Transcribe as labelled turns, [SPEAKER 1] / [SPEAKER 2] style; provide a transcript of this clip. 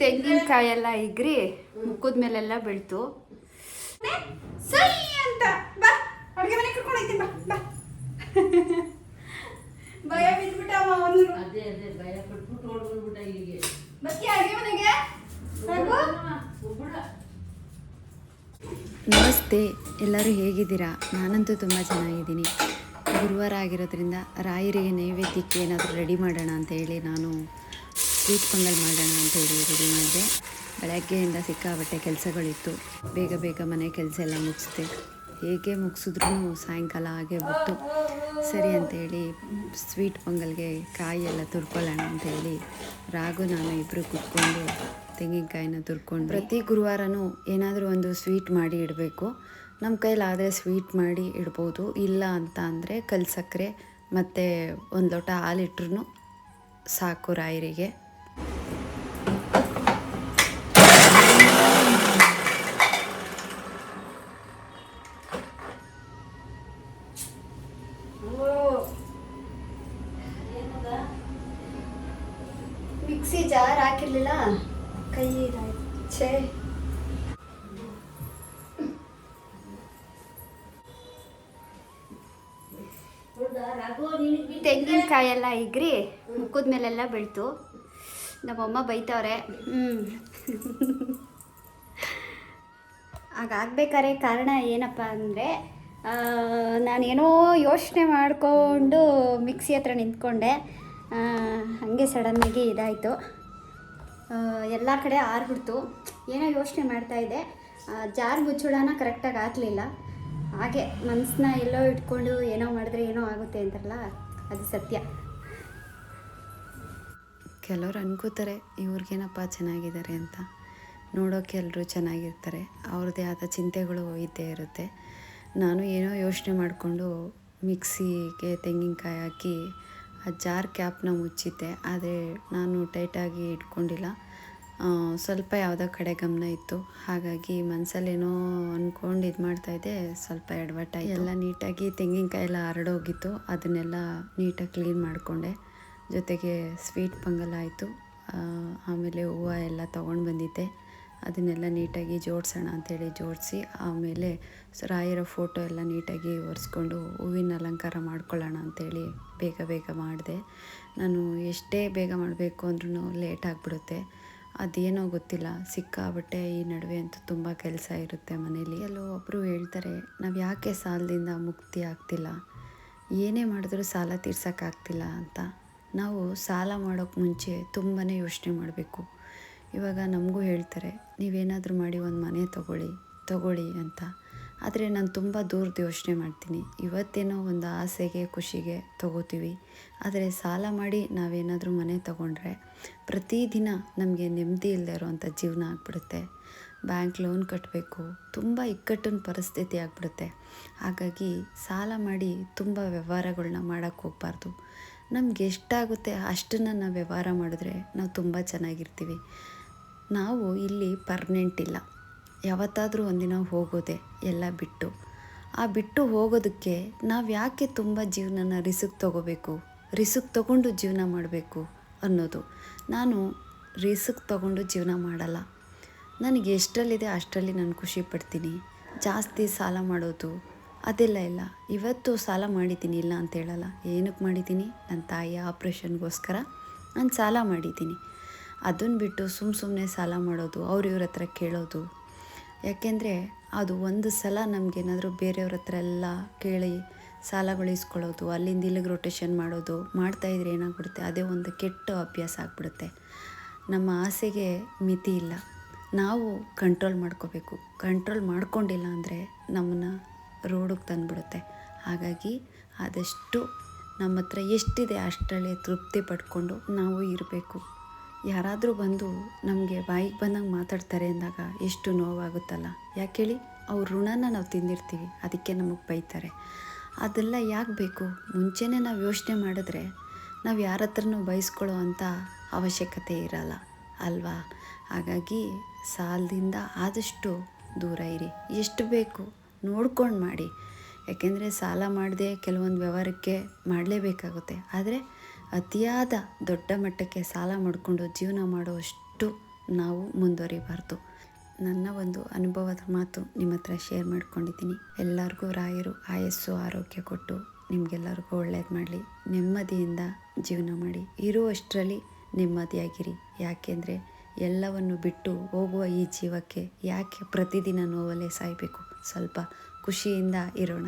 [SPEAKER 1] ತೆಂಗಿನಕಾಯಿ ಎಲ್ಲ ಇಗ್ರಿ ಮುಖದ ಮೇಲೆಲ್ಲ ಬೀಳ್ತು. ಸೈ ಅಂತ. ಬಾ ಅಡುಗೆ ಮನೆ ಕರ್ಕೊಂಡು ಹೋಗ್ತೀನಿ ಬಾ ಬಾ. ಭಯ ಬಿದ್ಬಿಟ್ಟ ಅವನು
[SPEAKER 2] ಅದೇ ಅದೇ ಭಯ ಪಟ್ಬಿಟ್ಟು ಓಡ್ಬಂದ್ಬಿಟ್ಟ ಇಲ್ಲಿಗೆ.
[SPEAKER 1] ಬರ್ತೀಯ ಅಡುಗೆ ಮನೆಗೆ? ರಘು?
[SPEAKER 3] ನಮಸ್ತೆ ಎಲ್ಲರೂ ಹೇಗಿದ್ದೀರಾ? ನಾನಂತೂ ತುಂಬ ಚೆನ್ನಾಗಿದ್ದೀನಿ. ಗುರುವಾರ ಆಗಿರೋದ್ರಿಂದ ರಾಯರಿಗೆ ನೈವೇದ್ಯಕ್ಕೆ ಏನಾದರೂ ರೆಡಿ ಮಾಡೋಣ ಅಂತ ಹೇಳಿ ನಾನು ಸ್ವೀಟ್ ಪೊಂಗಲ್ ಮಾಡೋಣ ಅಂತ ಹೇಳಿ ರೆಡಿ ಮಾಡಿದೆ ಬೆಳಗ್ಗೆಯಿಂದ ಸಿಕ್ಕಾಬಟ್ಟೆ ಕೆಲಸಗಳಿತ್ತು. ಬೇಗ ಬೇಗ ಮನೆ ಕೆಲಸ ಎಲ್ಲ ಮುಗಿಸ್ದೆ. ಹೇಗೆ ಮುಗಿಸಿದ್ರೂ ಸಾಯಂಕಾಲ ಹಾಗೆ ಬಿಟ್ಟು ಸರಿ ಅಂತೇಳಿ ಸ್ವೀಟ್ ಪೊಂಗಲ್ಗೆ ಕಾಯಿ ಎಲ್ಲ ತುರ್ಕೊಳ್ಳೋಣ ಅಂತೇಳಿ ರಾಗು ನಾನು ಇಬ್ಬರು ಕುತ್ಕೊಂಡು ತೆಂಗಿನಕಾಯಿನ ತುರ್ಕೊಂಡು ಪ್ರತಿ ಗುರುವಾರನೂ ಏನಾದರೂ ಒಂದು ಸ್ವೀಟ್ ಮಾಡಿ ಇಡಬೇಕು. ನಮ್ಮ ಕೈಲಾದರೆ ಸ್ವೀಟ್ ಮಾಡಿ ಇಡ್ಬೋದು. ಇಲ್ಲ ಅಂತ ಅಂದರೆ ಕಲ್ಸಕ್ಕರೆ ಮತ್ತು ಒಂದು ಲೋಟ ಹಾಲಿಟ್ರು ಸಾಕು ರಾಯರಿಗೆ.
[SPEAKER 1] ಮಿಕ್ಸಿ ಜಾರ್ ಹಾಕಿರ್ಲಿಲ್ಲ? ಕೈ ಛೇ. ತೆಂಗಿನಕಾಯಿ ಎಲ್ಲ ಇಗ್ರಿ ಮುಖದ ಮೇಲೆಲ್ಲ ಬೀಳ್ತು. ನಮ್ಮಮ್ಮ ಬೈತವ್ರೆ. ಹ್ಞೂ ಹಾಗಾಗ್ಬೇಕಾದ್ರೆ ಕಾರಣ ಏನಪ್ಪ ಅಂದರೆ ನಾನೇನೋ ಯೋಚನೆ ಮಾಡಿಕೊಂಡು ಮಿಕ್ಸಿ ಹತ್ರ ನಿಂತ್ಕೊಂಡೆ. ಹಾಗೆ ಸಡನ್ನಾಗಿ ಇದಾಯಿತು. ಎಲ್ಲ ಕಡೆ ಆರ್ಬಿಡ್ತು. ಏನೋ ಯೋಚನೆ ಮಾಡ್ತಾಯಿದ್ದೆ ಜಾರ್ ಮುಚ್ಚುಳನ ಕರೆಕ್ಟಾಗಿ ಆಗಲಿಲ್ಲ ಹಾಗೆ ಮನಸ್ಸನ್ನ ಎಲ್ಲೋ ಇಟ್ಕೊಂಡು ಏನೋ ಮಾಡಿದ್ರೆ ಏನೋ ಆಗುತ್ತೆ ಅಂತಾರಲ್ಲ, ಅದು ಸತ್ಯ.
[SPEAKER 3] ಕೆಲವ್ರು ಅನ್ಕೋತಾರೆ, ಇವ್ರಿಗೇನಪ್ಪ ಚೆನ್ನಾಗಿದ್ದಾರೆ ಅಂತ. ನೋಡೋಕೆ ಎಲ್ಲರೂ ಚೆನ್ನಾಗಿರ್ತಾರೆ. ಅವ್ರದ್ದೇ ಆದ ಚಿಂತೆಗಳು ಇದ್ದೇ ಇರುತ್ತೆ. ನಾನು ಏನೋ ಯೋಚನೆ ಮಾಡಿಕೊಂಡು ಮಿಕ್ಸಿಗೆ ತೆಂಗಿನಕಾಯಿ ಹಾಕಿ ಆ ಜಾರ್ ಕ್ಯಾಪ್ನ ಮುಚ್ಚಿದ್ದೆ, ಆದರೆ ನಾನು ಟೈಟಾಗಿ ಇಟ್ಕೊಂಡಿಲ್ಲ. ಸ್ವಲ್ಪ ಯಾವುದೋ ಕಡೆ ಗಮನ ಇತ್ತು. ಹಾಗಾಗಿ ಮನಸ್ಸಲ್ಲೇನೋ ಅಂದ್ಕೊಂಡು ಇದು ಮಾಡ್ತಾಯಿದ್ದೆ ಸ್ವಲ್ಪ ಎಡವಟ್ಟ ಎಲ್ಲ ನೀಟಾಗಿ ತೆಂಗಿನಕಾಯಿ ಎಲ್ಲ ಹರಡೋಗಿತ್ತು. ಅದನ್ನೆಲ್ಲ ನೀಟಾಗಿ ಕ್ಲೀನ್ ಮಾಡಿಕೊಂಡೆ. ಜೊತೆಗೆ ಸ್ವೀಟ್ ಪೊಂಗಲ್ ಆಯಿತು. ಆಮೇಲೆ ಹೂವು ಎಲ್ಲ ತೊಗೊಂಡು ಬಂದಿದ್ದೆ. ಅದನ್ನೆಲ್ಲ ನೀಟಾಗಿ ಜೋಡಿಸೋಣ ಅಂಥೇಳಿ ಜೋಡಿಸಿ, ಆಮೇಲೆ ರಾಯರ ಫೋಟೋ ಎಲ್ಲ ನೀಟಾಗಿ ಒರೆಸ್ಕೊಂಡು ಹೂವಿನ ಅಲಂಕಾರ ಮಾಡ್ಕೊಳ್ಳೋಣ ಅಂಥೇಳಿ ಬೇಗ ಬೇಗ ಮಾಡಿದೆ. ನಾನು ಎಷ್ಟೇ ಬೇಗ ಮಾಡಬೇಕು ಅಂದ್ರೂ ಲೇಟ್ ಆಗಿಬಿಡುತ್ತೆ. ಅದೇನೋ ಗೊತ್ತಿಲ್ಲ ಸಿಕ್ಕಾಬಟ್ಟೆ ಈ ನಡುವೆ ಅಂತೂ ತುಂಬ ಕೆಲಸ ಇರುತ್ತೆ ಮನೇಲಿ. ಒಬ್ಬರು ಹೇಳ್ತಾರೆ, ನಾವು ಯಾಕೆ ಸಾಲದಿಂದ ಮುಕ್ತಿ ಆಗ್ತಿಲ್ಲ? ಏನೇ ಮಾಡಿದ್ರೂ ಸಾಲ ತೀರ್ಸೋಕ್ಕಾಗ್ತಿಲ್ಲ ಅಂತ. ನಾವು ಸಾಲ ಮಾಡೋಕ್ಕೆ ಮುಂಚೆ ತುಂಬಾ ಯೋಚನೆ ಮಾಡಬೇಕು. ಇವಾಗ ನಮಗೂ ಹೇಳ್ತಾರೆ, ನೀವೇನಾದರೂ ಮಾಡಿ ಒಂದು ಮನೆ ತಗೊಳ್ಳಿ ತಗೊಳ್ಳಿ ಅಂತ. ಆದರೆ ನಾನು ತುಂಬ ದೂರದ ಯೋಚನೆ ಮಾಡ್ತೀನಿ. ಇವತ್ತೇನೋ ಒಂದು ಆಸೆಗೆ, ಖುಷಿಗೆ ತಗೋತೀವಿ. ಆದರೆ ಸಾಲ ಮಾಡಿ ನಾವೇನಾದರೂ ಮನೆ ತಗೊಂಡ್ರೆ ಪ್ರತಿದಿನ ನಮಗೆ ನೆಮ್ಮದಿ ಇಲ್ಲದೆ ಇರೋವಂಥ ಜೀವನ ಆಗ್ಬಿಡುತ್ತೆ. ಬ್ಯಾಂಕ್ ಲೋನ್ ಕಟ್ಟಬೇಕು ತುಂಬ ಇಕ್ಕಟ್ಟಿನ ಪರಿಸ್ಥಿತಿ ಆಗ್ಬಿಡುತ್ತೆ. ಹಾಗಾಗಿ ಸಾಲ ಮಾಡಿ ತುಂಬ ವ್ಯವಹಾರಗಳನ್ನ ಮಾಡೋಕ್ಕೆ ಹೋಗ್ಬಾರ್ದು. ನಮ್ಗೆ ಎಷ್ಟಾಗುತ್ತೆ ಅಷ್ಟನ್ನು ನಾವು ವ್ಯವಹಾರ ಮಾಡಿದ್ರೆ ನಾವು ತುಂಬ ಚೆನ್ನಾಗಿರ್ತೀವಿ. ನಾವು ಇಲ್ಲಿ ಪರ್ಮನೆಂಟ್ ಇಲ್ಲ. ಯಾವತ್ತಾದರೂ ಒಂದಿನ ಹೋಗೋದೆ ಎಲ್ಲ ಬಿಟ್ಟು. ಆ ಬಿಟ್ಟು ಹೋಗೋದಕ್ಕೆ ನಾವು ಯಾಕೆ ತುಂಬ ಜೀವನನ ರಿಸ್ಕ್ ತಗೋಬೇಕು? ರಿಸ್ಕ್ ತಗೊಂಡು ಜೀವನ ಮಾಡಬೇಕು ಅನ್ನೋದು. ನಾನು ರಿಸ್ಕ್ ತಗೊಂಡು ಜೀವನ ಮಾಡಲ್ಲ. ನನಗೆ ಎಷ್ಟರಲ್ಲಿದೆ ಅಷ್ಟರಲ್ಲಿ ನಾನು ಖುಷಿ ಪಡ್ತೀನಿ. ಜಾಸ್ತಿ ಸಾಲ ಮಾಡೋದು ಅದೆಲ್ಲ ಇಲ್ಲ. ಇವತ್ತು ಸಾಲ ಮಾಡಿದ್ದೀನಿ ಇಲ್ಲ ಅಂತ ಹೇಳಲ್ಲ. ಏನಕ್ಕೆ ಮಾಡಿದ್ದೀನಿ? ನನ್ನ ತಾಯಿಯ ಆಪ್ರೇಷನ್ಗೋಸ್ಕರ ನಾನು ಸಾಲ ಮಾಡಿದ್ದೀನಿ. ಅದನ್ನು ಬಿಟ್ಟು ಸುಮ್ಮ ಸುಮ್ಮನೆ ಸಾಲ ಮಾಡೋದು, ಅವ್ರ ಇವ್ರ ಹತ್ರ ಕೇಳೋದು. ಯಾಕೆಂದರೆ ಅದು ಒಂದು ಸಲ ನಮಗೇನಾದರೂ ಬೇರೆಯವ್ರ ಹತ್ರ ಎಲ್ಲ ಕೇಳಿ ಸಾಲಗಳು ಇಸ್ಕೊಳ್ಳೋದು ಅಲ್ಲಿಂದ ಇಲ್ಲಿಗೆ ರೊಟೇಷನ್ ಮಾಡೋದು ಮಾಡ್ತಾಯಿದ್ರೆ ಏನಾಗ್ಬಿಡುತ್ತೆ? ಅದೇ ಒಂದು ಕೆಟ್ಟ ಅಭ್ಯಾಸ ಆಗ್ಬಿಡುತ್ತೆ. ನಮ್ಮ ಆಸೆಗೆ ಮಿತಿ ಇಲ್ಲ. ನಾವು ಕಂಟ್ರೋಲ್ ಮಾಡ್ಕೋಬೇಕು. ಕಂಟ್ರೋಲ್ ಮಾಡ್ಕೊಂಡಿಲ್ಲ ಅಂದರೆ ನಮ್ಮನ್ನ ರೋಡಿಗೆ ತಂದುಬಿಡುತ್ತೆ. ಹಾಗಾಗಿ ಆದಷ್ಟು ನಮ್ಮ ಹತ್ರ ಎಷ್ಟಿದೆ ಅಷ್ಟರಲ್ಲಿ ತೃಪ್ತಿ ಪಡ್ಕೊಂಡು ನಾವು ಇರಬೇಕು. ಯಾರಾದರೂ ಬಂದು ನಮಗೆ ಬಾಯಿಗೆ ಬಂದಂಗೆ ಮಾತಾಡ್ತಾರೆ ಅಂದಾಗ ಎಷ್ಟು ನೋವಾಗುತ್ತಲ್ಲ. ಯಾಕೆ ಹೇಳಿ, ಅವ್ರ ಋಣನ ನಾವು ತಿಂದಿರ್ತೀವಿ, ಅದಕ್ಕೆ ನಮಗೆ ಬೈತಾರೆ. ಅದೆಲ್ಲ ಯಾಕೆ ಬೇಕು? ಮುಂಚೆನೇ ನಾವು ಯೋಚನೆ ಮಾಡಿದ್ರೆ ನಾವು ಯಾರ ಹತ್ರನೂ ಬಯಸ್ಕೊಳ್ಳೋ ಅಂಥ ಅವಶ್ಯಕತೆ ಇರಲ್ಲ, ಅಲ್ವಾ? ಹಾಗಾಗಿ ಸಾಲದಿಂದ ಆದಷ್ಟು ದೂರ ಇರಿ. ಎಷ್ಟು ಬೇಕು ನೋಡ್ಕೊಂಡು ಮಾಡಿ. ಯಾಕೆಂದರೆ ಸಾಲ ಮಾಡದೆ ಕೆಲವೊಂದು ವ್ಯವಹಾರಕ್ಕೆ ಮಾಡಲೇಬೇಕಾಗುತ್ತೆ. ಆದರೆ ಅತಿಯಾದ ದೊಡ್ಡ ಮಟ್ಟಕ್ಕೆ ಸಾಲ ಮಾಡಿಕೊಂಡು ಜೀವನ ಮಾಡುವಷ್ಟು ನಾವು ಮುಂದುವರಿಬಾರ್ದು. ನನ್ನ ಒಂದು ಅನುಭವದ ಮಾತು ನಿಮ್ಮ ಹತ್ರ ಶೇರ್ ಮಾಡ್ಕೊಂಡಿದ್ದೀನಿ. ಎಲ್ಲರಿಗೂ ರಾಯರು ಆಯಸ್ಸು ಆರೋಗ್ಯ ಕೊಟ್ಟು ನಿಮಗೆಲ್ಲರಿಗೂ ಒಳ್ಳೇದು ಮಾಡಲಿ. ನೆಮ್ಮದಿಯಿಂದ ಜೀವನ ಮಾಡಿ. ಇರುವಷ್ಟರಲ್ಲಿ ನೆಮ್ಮದಿಯಾಗಿರಿ. ಯಾಕೆಂದರೆ ಎಲ್ಲವನ್ನು ಬಿಟ್ಟು ಹೋಗುವ ಈ ಜೀವಕ್ಕೆ ಯಾಕೆ ಪ್ರತಿದಿನ ನೋವಲ್ಲೇ ಸಾಯಬೇಕು? ಸ್ವಲ್ಪ ಖುಷಿಯಿಂದ ಇರೋಣ.